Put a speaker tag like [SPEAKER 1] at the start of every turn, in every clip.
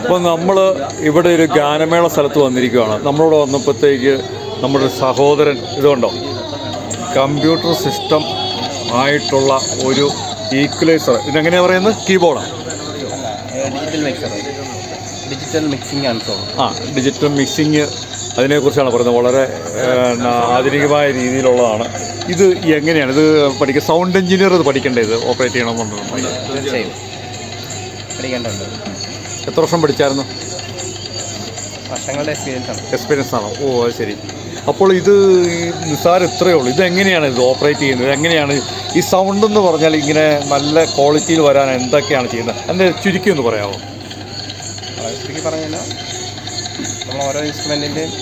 [SPEAKER 1] അപ്പോൾ നമ്മൾ ഇവിടെ ഒരു ഗാനമേള സ്ഥലത്ത് വന്നിരിക്കുകയാണ് നമ്മളോട് വന്നപ്പോഴത്തേക്ക് നമ്മുടെ സഹോദരൻ ഇതുണ്ടോ? കമ്പ്യൂട്ടർ സിസ്റ്റം ആയിട്ടുള്ള ഒരു ഈക്വലൈസർ. ഇതെങ്ങനെയാണ് പറയുന്നത്? കീബോർഡാണ്
[SPEAKER 2] digital mixer digital mixing console
[SPEAKER 1] ആ ഡിജിറ്റൽ മിക്സിങ് അതിനെക്കുറിച്ചാണ് പറയുന്നത് വളരെ ആധുനികമായ രീതിയിലുള്ളതാണ്. ഇത് എങ്ങനെയാണ്? ഇത് പഠിക്കുക സൗണ്ട് എഞ്ചിനീയർ ഇത് പഠിക്കേണ്ടത് ഓപ്പറേറ്റ് ചെയ്യണമെന്നുണ്ടോ.
[SPEAKER 2] തീർച്ചയായും. പഠിക്കേണ്ടതുണ്ട്.
[SPEAKER 1] എത്ര വർഷം പഠിച്ചായിരുന്നു?
[SPEAKER 2] വർഷങ്ങളുടെ എക്സ്പീരിയൻസ് ആണ്.
[SPEAKER 1] എക്സ്പീരിയൻസ് ആണോ? ഓ അത് ശരി. അപ്പോൾ ഇത് നിസ്സാരം ഇത്രയേ ഉള്ളൂ. ഇത് എങ്ങനെയാണ് ഇത് ഓപ്പറേറ്റ് ചെയ്യുന്നത്? എങ്ങനെയാണ് ഈ സൗണ്ട് എന്ന് പറഞ്ഞാൽ ഇങ്ങനെ നല്ല ക്വാളിറ്റിയിൽ വരാൻ എന്തൊക്കെയാണ് ചെയ്യുന്നത്? അതിന്റെ ചുരുക്കി ഒന്ന് പറയാമോ
[SPEAKER 2] ചുരുക്കി പറഞ്ഞു കഴിഞ്ഞാൽ നമ്മൾ ഓരോ ഇൻസ്ട്രുമെന്റിന്റെയും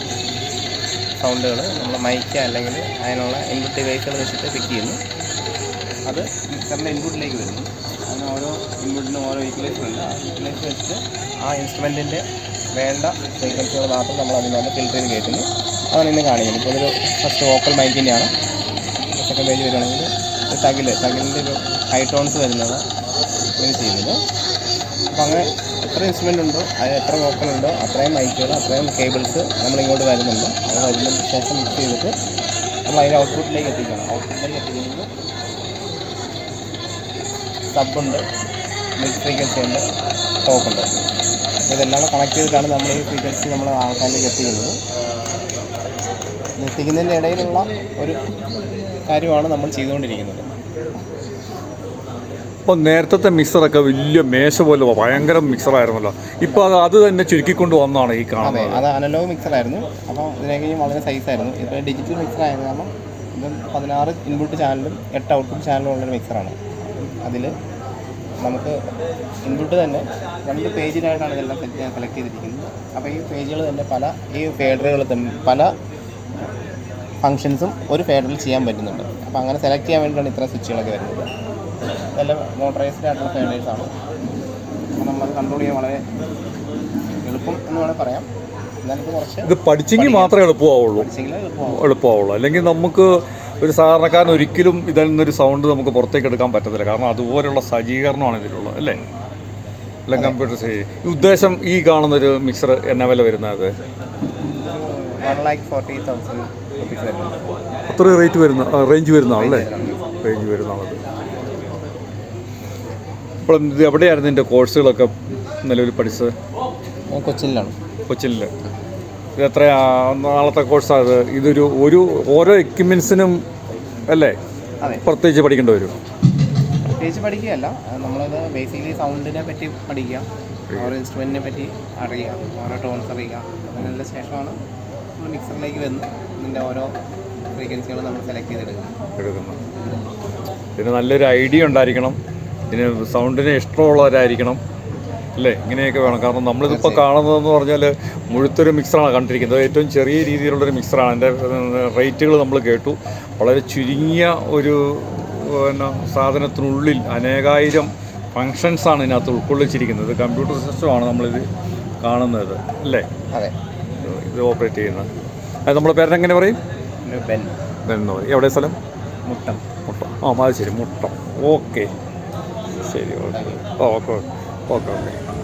[SPEAKER 2] സൗണ്ടുകൾ നമ്മൾ മൈക്ക് അല്ലെങ്കിൽ അതിനുള്ള ഇൻപുട്ട് ഡിവൈസുകൾ വെച്ചിട്ട് പിക്ക് ചെയ്യുന്നു. അത് മിക്സറിന്റെ ഇൻപുട്ടിലേക്ക് വരുന്നു. അതിന് ഓരോ ഇൻപുട്ടിനും ഓരോ ഈക്വലൈസർ ഉണ്ട്. ആ ഈക്വലേഷൻ വെച്ച് ആ ഇൻസ്ട്രുമെന്റിന്റെ വേണ്ട ഫ്രീക്വൻസികൾ മാത്രം നമ്മൾ അതിനകത്ത് ഫിൽറ്റർ ചെയ്ത് കയറ്റുന്നു അതാണ് ഇന്ന് കാണിക്കുന്നത്. ഇപ്പോൾ ഇതൊരു ഫസ്റ്റ് വോക്കൽ മൈക്കിന്റെയാണ് സെക്കൻഡ് പേജ് വരികയാണെങ്കിൽ തകിൽ തകിൽ തകിലിന്റെ ഒരു ഹൈ ടോൺസ് വരുന്നത് ഇങ്ങനെ ചെയ്യുന്നത്. അപ്പോൾ അങ്ങനെ എത്ര ഇൻസ്ട്രുമെന്റ് ഉണ്ടോ അതിന് എത്ര വോക്കൽ ഉണ്ടോ അത്രയും മൈക്കുകൾ അത്രയും കേബിൾസ് നമ്മൾ ഇങ്ങോട്ട് വരുന്നുണ്ട്. അത് വരുന്നതിന് ശേഷം മിക്സ് ചെയ്തിട്ട് നമ്മൾ അതിന്റെ ഔട്ട്പുട്ടിലേക്ക് എത്തിക്കണം. ഔട്ട്പുട്ടിലേക്ക് എത്തിക്കുന്നത് സബുണ്ട് മിഡ് ഫ്രീക്വൻസി ഉണ്ട് ടോപ്പ് ഉണ്ട്. ഇതെല്ലാം കണക്ട് ചെയ്തിട്ടാണ് നമ്മൾ ഈ ഫ്രീക്വൻസി നമ്മൾ ആൾക്കാരിലേക്ക് എത്തിക്കുന്നത്. എത്തിക്കുന്നതിന്റെ ഇടയിലുള്ള ഒരു കാര്യമാണ് നമ്മൾ ചെയ്തുകൊണ്ടിരിക്കുന്നത്.
[SPEAKER 1] അപ്പോൾ നേരത്തെ മിക്സറൊക്കെ വലിയ മേശ പോലെ ഭയങ്കര മിക്സറായിരുന്നല്ലോ ഇപ്പോൾ അത് അത് തന്നെ ചുരുക്കിക്കൊണ്ട് വന്നതാണ് ഈ കാണുന്നത്.
[SPEAKER 2] അത് അനലോഗ് മിക്സറായിരുന്നു അപ്പോൾ ഇതിനേക്ക് വളരെ സൈസായിരുന്നു ഇപ്പോൾ ഡിജിറ്റൽ മിക്സർ ആയത് കാരണം ഇത് പതിനാറ് ഇൻപുട്ട് ചാനലും എട്ട് ഔട്ട്പുട്ട് ചാനലും ഉള്ളൊരു മിക്സറാണ് അതിൽ നമുക്ക് ഇൻപുട്ട് തന്നെ രണ്ട് പേജിലായിട്ടാണ് ഇതെല്ലാം കളക്ട് ചെയ്തിരിക്കുന്നത്. അപ്പോൾ ഈ പേജുകൾ തന്നെ പല ഈ ഫേഡറുകൾ തന്നെ പല ഫങ്ഷൻസും ഒരു ഫേഡറിൽ ചെയ്യാൻ പറ്റുന്നുണ്ട്. അപ്പോൾ അങ്ങനെ സെലക്ട് ചെയ്യാൻ വേണ്ടിയിട്ടാണ് ഇത്ര സ്വിച്ചുകളൊക്കെ വരുന്നത്. ഇതെല്ലാം മോട്ടറൈസ്ഡ് ആയിട്ടുള്ള ഫേഡേഴ്സാണ് നമ്മൾ കൺട്രോൾ ചെയ്യാൻ വളരെ എളുപ്പം എന്ന് വേണമെങ്കിൽ പറയാം. എന്നാലും കുറച്ച്
[SPEAKER 1] ഇത് പഠിച്ചെങ്കിൽ മാത്രമേ എളുപ്പമാവുള്ളൂ. എളുപ്പമാവുള്ളൂ. അല്ലെങ്കിൽ നമുക്ക് ഒരു സാധാരണക്കാരൻ ഒരിക്കലും ഇതിൽ നിന്നൊരു സൗണ്ട് നമുക്ക് പുറത്തേക്ക് എടുക്കാൻ പറ്റത്തില്ല. കാരണം അതുപോലെയുള്ള സജ്ജീകരണമാണ് ഇതിലുള്ളത് അല്ലേ? അല്ല കമ്പ്യൂട്ടർ ഈ ഉദ്ദേശം ഈ കാണുന്നൊരു മിക്സർ എന്ന വില വരുന്നത്? അത്ര റേറ്റ് വരുന്ന. റേഞ്ച് വരുന്നതാണല്ലേ റേഞ്ച് വരുന്നതാണത് അപ്പോൾ ഇത് എവിടെയായിരുന്നു എന്റെ കോഴ്സുകളൊക്കെ നിലവിൽ പഠിച്ചത്?
[SPEAKER 2] കൊച്ചിയിലാണ് കൊച്ചിയിലാണ്
[SPEAKER 1] കൊച്ചിയിൽ ഇത് എത്രയാ നാളത്തെ കോഴ്സാണ് ഇത് ഇതൊരു ഒരു ഓരോ എക്യുപ്മെൻസിനും അല്ലേ? പ്രത്യേകിച്ച് പഠിക്കേണ്ടി വരും.
[SPEAKER 2] പ്രത്യേകിച്ച് പഠിക്കുകയല്ല. നമ്മളത് ബേസിക്കലി സൗണ്ടിനെ പറ്റി പഠിക്കുക ഓരോ ഇൻസ്ട്രുമെന്റിനെ പറ്റി അറിയുക ഓരോ ടോൺസ് അറിയുക. അതിനുള്ള ശേഷമാണ് നമ്മൾ മിക്സറിലേക്ക് വന്ന് ഇതിന്റെ ഓരോ ഫ്രീക്വൻസികൾ നമ്മൾ സെലക്ട് ചെയ്തെടുക്കുന്നത്.
[SPEAKER 1] എടുക്കുന്നത്. ഇതിന് നല്ലൊരു ഐഡിയ ഉണ്ടായിരിക്കണം. ഇതിന് സൗണ്ടിന് ഇഷ്ടമുള്ളവരായിരിക്കണം. അല്ലേ? ഇങ്ങനെയൊക്കെ വേണം. കാരണം നമ്മളിതിപ്പോൾ കാണുന്നതെന്ന് പറഞ്ഞാൽ മുഴുത്തൊരു മിക്സറാണ് കണ്ടിരിക്കുന്നത്. ഏറ്റവും ചെറിയ രീതിയിലുള്ളൊരു മിക്സറാണ്. അതിന്റെ റേറ്റുകൾ നമ്മൾ കേട്ടു. വളരെ ചുരുങ്ങിയ ഒരു പിന്നെ സാധനത്തിനുള്ളിൽ അനേകായിരം ഫങ്ഷൻസാണ് ഇതിനകത്ത് ഉൾക്കൊള്ളിച്ചിരിക്കുന്നത്. കമ്പ്യൂട്ടർ സിസ്റ്റമാണ് നമ്മളിത് കാണുന്നത്. അല്ലേ?
[SPEAKER 2] അതെ.
[SPEAKER 1] ഇത് ഓപ്പറേറ്റ് ചെയ്യുന്നത് അത് നമ്മളെ പേരെങ്ങനെ പറയും?
[SPEAKER 2] ബെൻ.
[SPEAKER 1] ബെൻ എവിടെ സ്ഥലം?
[SPEAKER 2] മുട്ടം.
[SPEAKER 1] മുട്ടം. ആ അത് ശരി. മുട്ടം. ഓക്കെ. ശരി ഓക്കെ. Okay okay. ഓക്കെ